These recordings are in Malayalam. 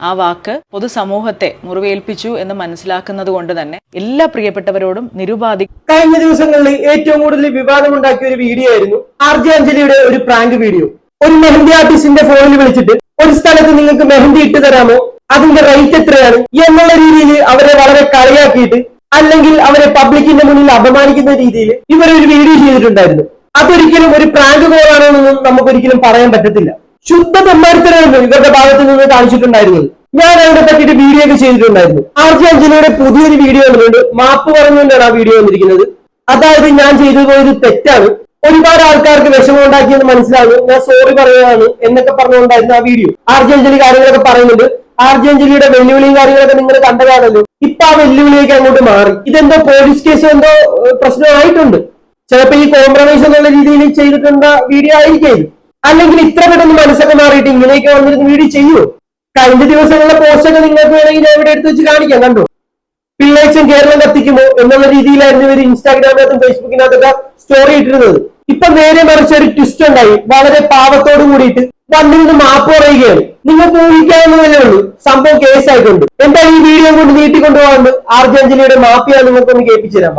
ആ വാക്ക് പൊതുസമൂഹത്തെ മുറിവേൽപ്പിച്ചു എന്ന് മനസ്സിലാക്കുന്നത് കൊണ്ട് തന്നെ എല്ലാ പ്രിയപ്പെട്ടവരോടും നിരുപാധി കഴിഞ്ഞ ദിവസങ്ങളിൽ ഏറ്റവും കൂടുതൽ വിവാദമുണ്ടാക്കിയ ഒരു വീഡിയോ ആയിരുന്നു ആർജി അഞ്ജലിയുടെ ഒരു പ്രാങ്ക് വീഡിയോ ഒരു മെഹന്തി ആർട്ടിസ്റ്റിന്റെ ഫോണിൽ വിളിച്ചിട്ട് ഒരു സ്ഥലത്ത് നിങ്ങൾക്ക് മെഹന്തി ഇട്ട് തരാമോ? അതിന്റെ റേറ്റ് എത്രയാണ്? എന്നുള്ള രീതിയിൽ അവരെ വളരെ കളിയാക്കിയിട്ട് അല്ലെങ്കിൽ അവരെ പബ്ലിക്കിന്റെ മുന്നിൽ അപമാനിക്കുന്ന രീതിയിൽ ഇവരൊരു വീഡിയോ ചെയ്തിട്ടുണ്ടായിരുന്നു. അതൊരിക്കലും ഒരു പ്രാങ്ക് കോളാണോ എന്നൊന്നും നമുക്കൊരിക്കലും പറയാൻ പറ്റത്തില്ല. ശുദ്ധ തെമ്മാടിത്തരമായിരുന്നു ഇവരുടെ ഭാഗത്ത് നിന്ന് കാണിച്ചിട്ടുണ്ടായിരുന്നത്. ഞാൻ അതിനെ പറ്റിയിട്ട് വീഡിയോ ഒക്കെ ചെയ്തിട്ടുണ്ടായിരുന്നു. ആർ ജെ അഞ്ജലിയുടെ പുതിയൊരു വീഡിയോ വന്നിട്ടുണ്ട് മാപ്പ് പറഞ്ഞുകൊണ്ടാണ് ആ വീഡിയോ വന്നിരിക്കുന്നത്. അതായത് ഞാൻ ചെയ്തു പോയത് തെറ്റാണ്. ഒരുപാട് ആൾക്കാർക്ക് വിഷമം ഉണ്ടാക്കിയെന്ന് മനസ്സിലാകും. ഞാൻ സോറി പറയുകയാണ് എന്നൊക്കെ പറഞ്ഞുകൊണ്ടായിരുന്നു ആ വീഡിയോ ആർ ജെ അഞ്ജലി കാര്യങ്ങളൊക്കെ പറയുന്നുണ്ട്. ആർ ജെ അഞ്ജലിയുടെ വെല്ലുവിളിയും കാര്യങ്ങളൊക്കെ നിങ്ങൾ കണ്ടതാണല്ലോ ഇപ്പൊ ആ വെല്ലുവിളിയൊക്കെ അങ്ങോട്ട് മാറി. ഇതെന്തോ പോലീസ് കേസ് എന്തോ പ്രശ്നമായിട്ടുണ്ട്. ചിലപ്പോ ഈ കോംപ്രമൈസ് എന്നുള്ള രീതിയിൽ ചെയ്തിട്ടുള്ള വീഡിയോ ആയിരിക്കും. അല്ലെങ്കിൽ ഇത്ര പെട്ടെന്ന് മനസ്സൊക്കെ മാറിയിട്ട് ഇങ്ങനെയൊക്കെ വന്നിരുന്ന് വീഡിയോ ചെയ്യൂ. കഴിഞ്ഞ ദിവസങ്ങളിലെ പോസ്റ്റൊക്കെ നിങ്ങൾക്ക് വേണമെങ്കിൽ ഞാൻ ഇവിടെ എടുത്ത് വെച്ച് കാണിക്കാം കണ്ടു? പിള്ളേച്ചൻ കേരളം കത്തിക്കുമോ എന്നുള്ള രീതിയിലായിരുന്നു ഇവർ ഇൻസ്റ്റാഗ്രാമിനകത്തും ഫേസ്ബുക്കിനകത്തൊക്കെ സ്റ്റോറി ഇട്ടിരുന്നത്. ഇപ്പൊ നേരെ മറിച്ച് ഒരു ട്വിസ്റ്റ് ഉണ്ടായി. വളരെ പാവത്തോട് കൂടിയിട്ട് വന്നിരുന്ന് മാപ്പ് പറയുകയാണ്. നിങ്ങൾക്ക് ഊഹിക്കാവുന്നതല്ലേ ഉള്ളൂ. സംഭവം കേസായിട്ടുണ്ട് എന്താ ഈ വീഡിയോ കൊണ്ട് നീട്ടിക്കൊണ്ടുപോകാണ്ട് ആർ മാപ്പിയാണ് നിങ്ങൾക്കൊന്ന് കേൾപ്പിച്ചു തരാം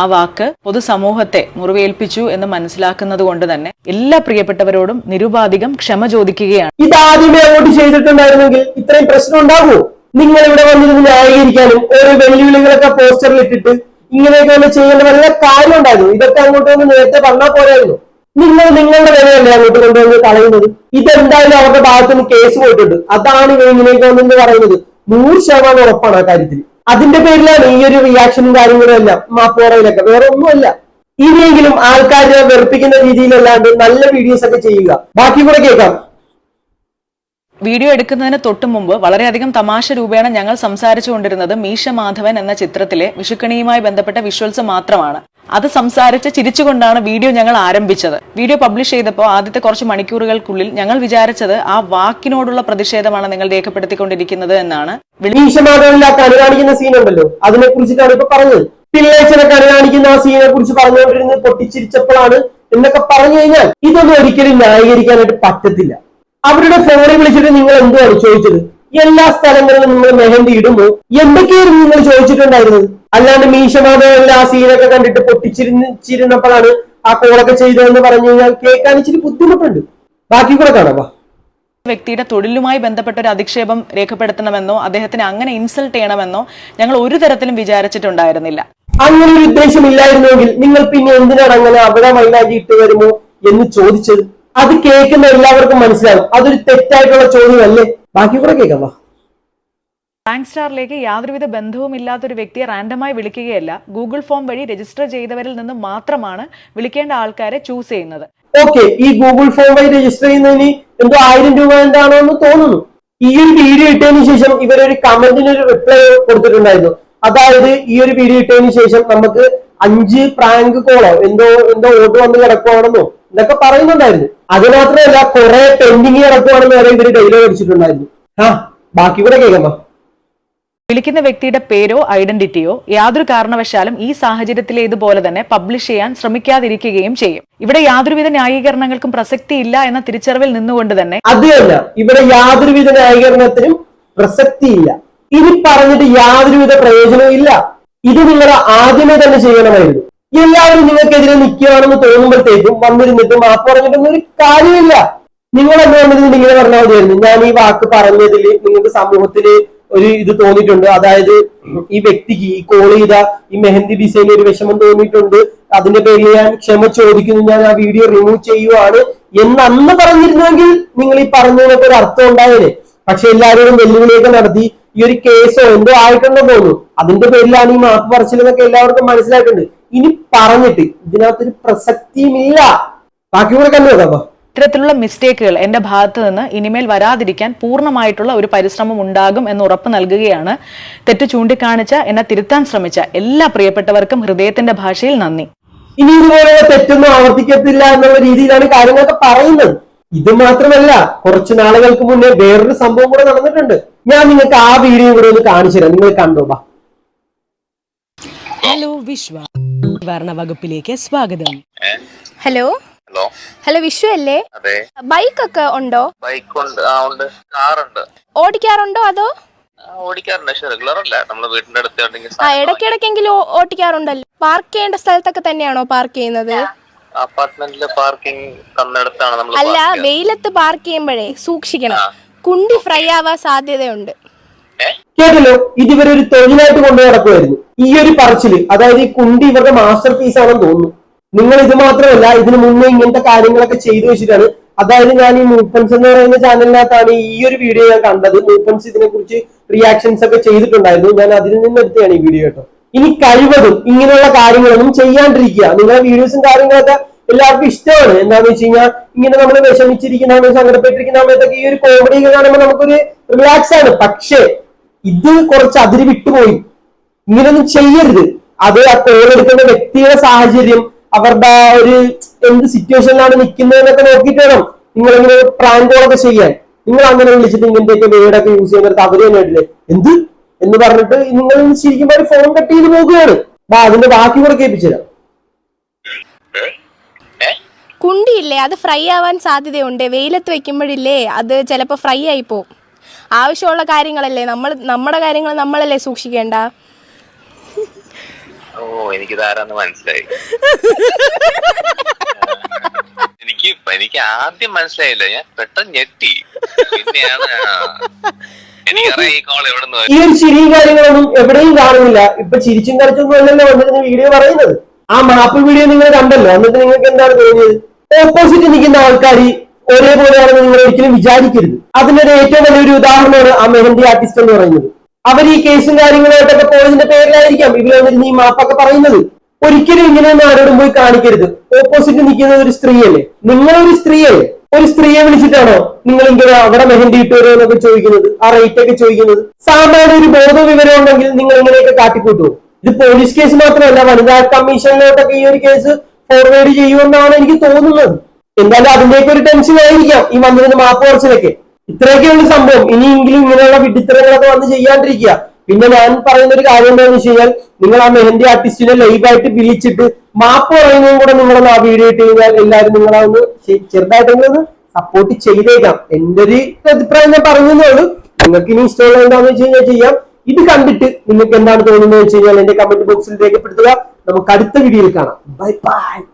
ആ വാക്ക് പൊതുസമൂഹത്തെ മുറിവേൽപ്പിച്ചു എന്ന് മനസ്സിലാക്കുന്നത് കൊണ്ട് തന്നെ എല്ലാ പ്രിയപ്പെട്ടവരോടും നിരുപാധികം ക്ഷമ ചോദിക്കുകയാണ്. ഇത് ആദ്യമേ അങ്ങോട്ട് ചെയ്തിട്ടുണ്ടായിരുന്നെങ്കിൽ ഇത്രയും പ്രശ്നം ഉണ്ടാകുമോ നിങ്ങൾ ഇവിടെ വന്നിരുന്ന് ന്യായീകരിക്കാനും ഓരോ വെല്ലുവിളികളൊക്കെ പോസ്റ്ററിൽ ഇട്ടിട്ട് ഇങ്ങനെയൊക്കെ ഒന്ന് ചെയ്യേണ്ട വല്ല കാര്യം ഉണ്ടായിരുന്നു? ഇതൊക്കെ അങ്ങോട്ട് വന്ന് നേരത്തെ പറഞ്ഞാൽ പോരായിരുന്നു. നിങ്ങൾ നിങ്ങളുടെ വിലയല്ലേ അങ്ങോട്ട് കൊണ്ടുവന്ന് കളയുന്നത്? ഇതെന്തായാലും അവരുടെ ഭാഗത്തുനിന്ന് കേസ് പോയിട്ടുണ്ട്. അതാണ് ഇവർ ഇങ്ങനെയൊക്കെ വന്നെന്ന് പറയുന്നത്. നൂറ് ശതമാനം ഉറപ്പാണ് ആ കാര്യത്തിൽ. അതിന്റെ പേരിലാണ് ഈ ഒരു റിയാക്ഷനും കാര്യങ്ങളും എല്ലാം മാപ്പോറയിലൊക്കെ വേറെ ഒന്നുമല്ല. ഇനിയെങ്കിലും ആൾക്കാരെ വെറുപ്പിക്കുന്ന രീതിയിലല്ലാണ്ട് നല്ല വീഡിയോസ് ഒക്കെ ചെയ്യുക. ബാക്കി കൂടെ കേൾക്കാം. വീഡിയോ എടുക്കുന്നതിന് തൊട്ടു മുമ്പ് വളരെയധികം തമാശ രൂപേണ ഞങ്ങൾ സംസാരിച്ചുകൊണ്ടിരുന്നത് മീശ മാധവൻ എന്ന ചിത്രത്തിലെ വിഷുക്കണിയുമായി ബന്ധപ്പെട്ട വിഷ്വൽസ് മാത്രമാണ്. അത് സംസാരിച്ച് ചിരിച്ചുകൊണ്ടാണ് വീഡിയോ ഞങ്ങൾ ആരംഭിച്ചത്. വീഡിയോ പബ്ലിഷ് ചെയ്തപ്പോൾ ആദ്യത്തെ കുറച്ച് മണിക്കൂറുകൾക്കുള്ളിൽ ഞങ്ങൾ വിചാരിച്ചത് ആ വാക്കിനോടുള്ള പ്രതിഷേധമാണ് നിങ്ങൾ രേഖപ്പെടുത്തിക്കൊണ്ടിരിക്കുന്നത് എന്നാണ്. കാണിക്കുന്ന സീൻ ഉണ്ടല്ലോ. അതിനെ കുറിച്ചിട്ടാണ് ഇപ്പൊ പറഞ്ഞത്. പിള്ളേച്ചനെ കണി കാണിക്കുന്ന ആ സീനെ കുറിച്ച് പറഞ്ഞുകൊണ്ടിരുന്നത് പൊട്ടിച്ചിരിച്ചപ്പോഴാണ് എന്നൊക്കെ പറഞ്ഞു കഴിഞ്ഞാൽ ഇതൊന്നും ഒരിക്കലും ന്യായീകരിക്കാനായിട്ട് പറ്റത്തില്ല. അവരുടെ ഫോണിൽ വിളിച്ചിട്ട് നിങ്ങൾ എന്തുവാണ് ചോദിച്ചത്? എല്ലാ സ്ഥലങ്ങളിലും നിങ്ങൾ മെഹന്തി ഇടുമോ എന്തൊക്കെയായിരുന്നു നിങ്ങൾ ചോദിച്ചിട്ടുണ്ടായിരുന്നത്? അല്ലാണ്ട് മീശമാധവന്റെ ആ സീനൊക്കെ കണ്ടിട്ട് പൊട്ടിച്ചിരുന്നിരുന്നപ്പോഴാണ് ആ കോളൊക്കെ ചെയ്തതെന്ന് പറഞ്ഞു കഴിഞ്ഞാൽ കേൾക്കാൻ ഇച്ചിരി ബുദ്ധിമുട്ടുണ്ട്. ബാക്കി കൂടെ കാണാം. വ്യക്തിയുടെ തൊഴിലുമായി ബന്ധപ്പെട്ട ഒരു അധിക്ഷേപം രേഖപ്പെടുത്തണമെന്നോ അദ്ദേഹത്തിന് അങ്ങനെ ഇൻസൾട്ട് ചെയ്യണമെന്നോ ഞങ്ങൾ ഒരു തരത്തിലും വിചാരിച്ചിട്ടുണ്ടായിരുന്നില്ല. അങ്ങനെ ഒരു ഉദ്ദേശം ഇല്ലായിരുന്നുവെങ്കിൽ നിങ്ങൾ പിന്നെ എന്തിനാണ് അങ്ങനെ അവിടെ മൈലാഞ്ചി ഇട്ട് വരുമോ എന്ന് ചോദിച്ചത്? അത് കേൾക്കുന്ന എല്ലാവർക്കും മനസ്സിലാകും. അതൊരു തെറ്റായിട്ടുള്ള ചോദ്യമല്ലേ? ബാക്കി കൂടെ കേൾക്കാം. റാങ്ക് സ്റ്റാറിലേക്ക് യാതൊരുവിധ ബന്ധവും ഇല്ലാത്തൊരു വ്യക്തിയെ റാൻഡമായി വിളിക്കുകയല്ല. ഗൂഗിൾ ഫോം വഴി രജിസ്റ്റർ ചെയ്തവരിൽ നിന്ന് മാത്രമാണ് വിളിക്കേണ്ട ആൾക്കാരെ ചൂസ് ചെയ്യുന്നത്. ഓക്കെ ഈ ഗൂഗിൾ ഫോം വഴി രജിസ്റ്റർ ചെയ്യുന്നതിന് എന്തോ ആയിരം രൂപ എന്താണോ എന്ന് തോന്നുന്നു. ഈ ഒരു വീഡിയോ ഇട്ടതിന് ശേഷം ഇവരൊരു കമന്റിന് ഒരു റിപ്ലൈ കൊടുത്തിട്ടുണ്ടായിരുന്നു. അതായത് ഈ ഒരു വീഡിയോ ഇട്ടതിന് ശേഷം നമുക്ക് അഞ്ച് പ്രാങ്ക് കോളോ എന്തോ എന്തോ ഓട്ട് വന്ന് കിടക്കുവാണെന്നോ എന്നൊക്കെ പറയുന്നുണ്ടായിരുന്നു. അത് മാത്രമല്ല കുറെ പെൻഡിങ് കിടക്കുവാണെന്ന് വരെ ഇവർ ഡെയിലോ അടിച്ചിട്ടുണ്ടായിരുന്നു. ആ ബാക്കി കൂടെ കേൾക്കാം. വിളിക്കുന്ന വ്യക്തിയുടെ പേരോ ഐഡന്റിറ്റിയോ യാതൊരു കാരണവശാലും ഈ സാഹചര്യത്തിലേതുപോലെ തന്നെ പബ്ലിഷ് ചെയ്യാൻ ശ്രമിക്കാതിരിക്കുകയും ചെയ്യും. ഇവിടെ യാതൊരുവിധ ന്യായീകരണങ്ങൾക്കും പ്രസക്തിയില്ല എന്ന തിരിച്ചറിവിൽ നിന്നുകൊണ്ട് തന്നെ അത് ഇവിടെ യാതൊരുവിധ ന്യായീകരണത്തിനും പ്രസക്തിയില്ല. ഇനി പറഞ്ഞിട്ട് യാതൊരുവിധ പ്രയോജനവും ഇല്ല. ഇത് നിങ്ങൾ ആദ്യമേ തന്നെ ചെയ്യണമായിരുന്നു. എല്ലാവരും നിങ്ങൾക്കെതിരെ നിൽക്കുകയാണെന്ന് തോന്നുമ്പോഴത്തേക്കും വന്നിരുന്നിട്ട് മാപ്പ് പറഞ്ഞിട്ടൊന്നും ഒരു കാര്യമില്ല നിങ്ങൾ എന്ന് വന്നിരുന്നിട്ട് ഇങ്ങനെ പറഞ്ഞാൽ മതിയായിരുന്നു. ഞാൻ ഈ വാക്ക് പറഞ്ഞതിൽ നിങ്ങൾക്ക് സമൂഹത്തിൽ ഒരു ഇത് തോന്നിയിട്ടുണ്ട്. അതായത് ഈ വ്യക്തിക്ക് ഈ കോൾ ചെയ്ത ഈ മെഹന്തി ഡിസൈൻ ഒരു വിഷമം തോന്നിയിട്ടുണ്ട്. അതിന്റെ പേരിൽ ഞാൻ ക്ഷമ ചോദിക്കുന്നു. ഞാൻ ആ വീഡിയോ റിമൂവ് ചെയ്യുവാണ് എന്ന് അന്ന് പറഞ്ഞിരുന്നെങ്കിൽ നിങ്ങൾ ഈ പറഞ്ഞതിനൊക്കെ ഒരു അർത്ഥം ഉണ്ടായേനെ. പക്ഷെ എല്ലാവരോടും വെല്ലുവിളിയൊക്കെ നടത്തി ഈ ഒരു കേസോ എന്തോ ആയിട്ടുണ്ടോ തോന്നുന്നു. അതിന്റെ പേരിലാണ് ഈ മാപ്പ് പറച്ചിലെന്നൊക്കെ എല്ലാവർക്കും മനസ്സിലായിട്ടുണ്ട്. ഇനി പറഞ്ഞിട്ട് ഇതിനകത്തൊരു പ്രസക്തിയുമില്ല. ബാക്കി കൂടെ കണ്ടു നോക്കാം ഇത്തരത്തിലുള്ള മിസ്റ്റേക്കുകൾ എന്റെ ഭാഗത്ത് നിന്ന് ഇനിമേൽ വരാതിരിക്കാൻ പൂർണമായിട്ടുള്ള ഒരു പരിശ്രമം ഉണ്ടാകും എന്ന് ഉറപ്പ് നൽകുകയാണ്. തെറ്റ് ചൂണ്ടിക്കാണിച്ച എന്നെ തിരുത്താൻ ശ്രമിച്ച എല്ലാ പ്രിയപ്പെട്ടവർക്കും ഹൃദയത്തിന്റെ ഭാഷയിൽ നന്ദി. ഇനി ഇതുപോലെയുള്ള തെറ്റൊന്നും ആവർത്തിക്കത്തില്ല എന്നുള്ള രീതിയിലാണ് കാര്യങ്ങളൊക്കെ പറയുന്നത്. ഇത് മാത്രമല്ല കുറച്ച് നാളുകൾക്ക് മുന്നേ വേറൊരു സംഭവം കൂടെ നടന്നിട്ടുണ്ട്. ഞാൻ നിങ്ങൾക്ക് ആ വീഡിയോ കൂടെ ഒന്ന് കാണിച്ചു തരാം. നിങ്ങൾ കണ്ടോ? ബാ ഹലോ വിശ്വ വകുപ്പിലേക്ക് സ്വാഗതം. ഹലോ? ഹലോ. ഹലോ വിഷു അല്ലേ? അതെ. ബൈക്ക് ഒക്കെ ഉണ്ടോ? ബൈക്ക് ഉണ്ട് ആ ഉണ്ട്. കാറുണ്ട്. ഓടിക്കാറുണ്ടോ അതോ? ആ, ഓടിക്കാറുണ്ട്. പക്ഷെ റെഗുലർ അല്ല. നമ്മളെ വീടിന്റെ അടുത്ത് ഉണ്ടെങ്കിൽ ആ ഇടയ്ക്കിടയ്ക്കെങ്കിലും ഓ- ഓടിക്കാറുണ്ടല്ലോ. പാർക്ക് ചെയ്യേണ്ട സ്ഥലത്തൊക്കെ തന്നെയാണോ പാർക്ക് ചെയ്യുന്നത്? അപ്പാർട്ട്മെന്റിലെ പാർക്കിംഗ് തന്നിടത്താണ് നമ്മൾ അല്ല വെയിലത്ത് പാർക്ക് ചെയ്യുമ്പോഴേ സൂക്ഷിക്കണം. കുണ്ടി ഫ്രൈ ആവാൻ സാധ്യതയുണ്ട്. കേട്ടല്ലോ? ഇതിവരെ ഒരു തൊഴിലായിട്ട് കൊണ്ടു നടക്കുമായിരുന്നു ഈ ഒരു പറച്ചിൽ അതായത് ഈ കുണ്ടി ഇവരുടെ മാസ്റ്റർ പീസ് ആണെന്ന് തോന്നുന്നു. നിങ്ങൾ ഇത് മാത്രമല്ല ഇതിനു മുന്നേ ഇങ്ങനത്തെ കാര്യങ്ങളൊക്കെ ചെയ്തു വെച്ചിട്ടാണ്. അതായത് ഞാൻ ഈ മൂപ്പൻസ് എന്ന് പറയുന്ന ചാനലിനകത്താണ് ഈ ഒരു വീഡിയോ ഞാൻ കണ്ടത്. മൂപ്പൻസ് ഇതിനെ കുറിച്ച് റിയാക്ഷൻസ് ഒക്കെ ചെയ്തിട്ടുണ്ടായിരുന്നു. ഞാൻ അതിൽ നിന്ന് എടുത്തതാണ് ഈ വീഡിയോ കേട്ടോ. ഇനി കഴിവതും ഇങ്ങനെയുള്ള കാര്യങ്ങളൊന്നും ചെയ്യാണ്ടിരിക്കുക. നിങ്ങളുടെ വീഡിയോസും കാര്യങ്ങളൊക്കെ എല്ലാവർക്കും ഇഷ്ടമാണ്. എന്താണെന്ന് വെച്ച് കഴിഞ്ഞാൽ ഇങ്ങനെ നമ്മൾ വിഷമിച്ചിരിക്കുന്ന സങ്കടപ്പെട്ടിരിക്കുന്ന സമയത്തൊക്കെ ഈ ഒരു കോമഡി കാണുമ്പോൾ നമുക്കൊരു റിലാക്സ് ആണ്. പക്ഷേ ഇത് കുറച്ച് അതിര് വിട്ടുപോയി. ഇങ്ങനെയൊന്നും ചെയ്യരുത്. അത് ആ കോൾ എടുക്കുന്ന വ്യക്തിയുടെ സാഹചര്യം അവരുടെ ആ ഒരു എന്ത് സിറ്റുവേഷനിലാണ് നിൽക്കുന്നതെന്നൊക്കെ നോക്കിയിട്ട് വേണം നിങ്ങൾ ഇങ്ങനെ പ്രാങ്ക് കോളൊക്കെ ചെയ്യാൻ. നിങ്ങൾ അങ്ങനെ വിളിച്ചിട്ട് ഇങ്ങനത്തെയൊക്കെ വീടൊക്കെ യൂസ് ചെയ്യുന്നത് അവർ തന്നെ കേട്ടില്ലേ എന്ത്? എന്ന് പറഞ്ഞിട്ട് നിങ്ങൾ ശരിക്കും ഒരു ഫോൺ കട്ട് ചെയ്ത് പോകുകയാണ് വാ അതിന്റെ ബാക്കി കൂടെ കേൾപ്പിച്ചുതരാം. കുണ്ടിയില്ലേ? അത് ഫ്രൈ ആവാൻ സാധ്യതയുണ്ട്. വെയിലത്ത് വെക്കുമ്പോഴില്ലേ അത് ചിലപ്പോ ഫ്രൈ ആയി പോവും. ആവശ്യമുള്ള കാര്യങ്ങളല്ലേ നമ്മൾ നമ്മുടെ കാര്യങ്ങൾ നമ്മളല്ലേ സൂക്ഷിക്കേണ്ട? ഓ ഇതാരാന്ന് മനസ്സിലായി. എനിക്ക് എനിക്ക് ആദ്യം മനസ്സിലായില്ല. ഞാൻ പെട്ടെന്ന് ഞെട്ടി. പിന്നെയാണ് എനിക്കറിയാം ഈ കോൾ എവിടെ നിന്ന് ഈ ഒരു ചിരിയും കാര്യങ്ങളൊന്നും എവിടെയും കാണുന്നില്ല. ഇപ്പൊ ചിരിച്ചും കളിച്ചൊന്നും അല്ലല്ലോ വന്നിട്ട് വീഡിയോ പറയുന്നത്. ആ മാപ്പ് വീഡിയോ നിങ്ങൾ കണ്ടല്ലോ. എന്നിട്ട് നിങ്ങൾക്ക് എന്താണ് തോന്നിയത്? ഓപ്പോസിറ്റ് നിൽക്കുന്ന ആൾക്കാർ ഒരേപോലെയാണെന്ന് നിങ്ങൾ ഒരിക്കലും വിചാരിക്കരുത്. അതിനൊരു ഏറ്റവും വലിയൊരു ഉദാഹരണമാണ് ആ മെഹന്തി ആർട്ടിസ്റ്റ് എന്ന് പറയുന്നത്. അവർ ഈ കേസും കാര്യങ്ങളായിട്ടൊക്കെ പോയതിന്റെ പേരിലായിരിക്കാം ഇവർ വന്നിരുന്ന് ഈ മാപ്പൊക്കെ പറയുന്നത്. ഒരിക്കലും ഇങ്ങനെയൊന്നും ആരോടും പോയി കാണിക്കരുത്. ഓപ്പോസിറ്റ് നിൽക്കുന്നത് ഒരു സ്ത്രീയല്ലേ? നിങ്ങളൊരു സ്ത്രീയല്ലേ ഒരു സ്ത്രീയെ വിളിച്ചിട്ടാണോ നിങ്ങൾ ഇങ്ങനെ അവിടെ മെഹന്തി ഇട്ട് വരുമോ എന്നൊക്കെ ചോദിക്കുന്നത്? ആ റേറ്റ് ഒക്കെ ചോദിക്കുന്നത്? സാമാന്യ ഒരു ബോധ വിവരം ഉണ്ടെങ്കിൽ നിങ്ങൾ ഇങ്ങനെയൊക്കെ കാട്ടിക്കൂട്ടുമോ ഇത് പോലീസ് കേസ് മാത്രമല്ല വനിതാ കമ്മീഷനിലോട്ടൊക്കെ ഈ ഒരു കേസ് ഫോർവേഡ് ചെയ്യുമെന്നാണ് എനിക്ക് തോന്നുന്നത്. എന്തായാലും അതിന്റെയൊക്കെ ഒരു ടെൻഷൻ ആയിരിക്കാം ഈ വന്നിരുന്ന മാപ്പ് കുറച്ചിലൊക്കെ ഇത്രയൊക്കെയുള്ള സംഭവം. ഇനിയെങ്കിലും ഇങ്ങനെയുള്ള വിഡിത്തരങ്ങളൊക്കെ വന്ന് ചെയ്യാണ്ടിരിക്കുക. പിന്നെ ഞാൻ പറയുന്ന ഒരു കാര്യം എന്താണെന്ന് വെച്ച് കഴിഞ്ഞാൽ നിങ്ങൾ ആ മെഹന്തി ആർട്ടിസ്റ്റിനെ ലൈവായിട്ട് വിളിച്ചിട്ട് മാപ്പ് പറയുന്നതും കൂടെ നിങ്ങളൊന്ന് ആ വീഡിയോ ഇട്ട് കഴിഞ്ഞാൽ എല്ലാവരും നിങ്ങളെ ഒന്ന് ചെറുതായിട്ടെങ്കിലും ചെറുതായിട്ടൊന്ന് സപ്പോർട്ട് ചെയ്തേക്കാം. എന്റെ ഒരു അഭിപ്രായം ഞാൻ പറഞ്ഞതേ ഉള്ളൂ. നിങ്ങൾക്ക് ഇനി ഇഷ്ടമുള്ള എന്താണെന്ന് വെച്ച് കഴിഞ്ഞാൽ ചെയ്യാം. ഇത് കണ്ടിട്ട് നിങ്ങൾക്ക് എന്താണ് തോന്നുന്നത് വെച്ച് കഴിഞ്ഞാൽ എന്റെ കമന്റ് ബോക്സിൽ രേഖപ്പെടുത്തുക. നമുക്ക് അടുത്ത വീഡിയോയിൽ കാണാം. Bye bye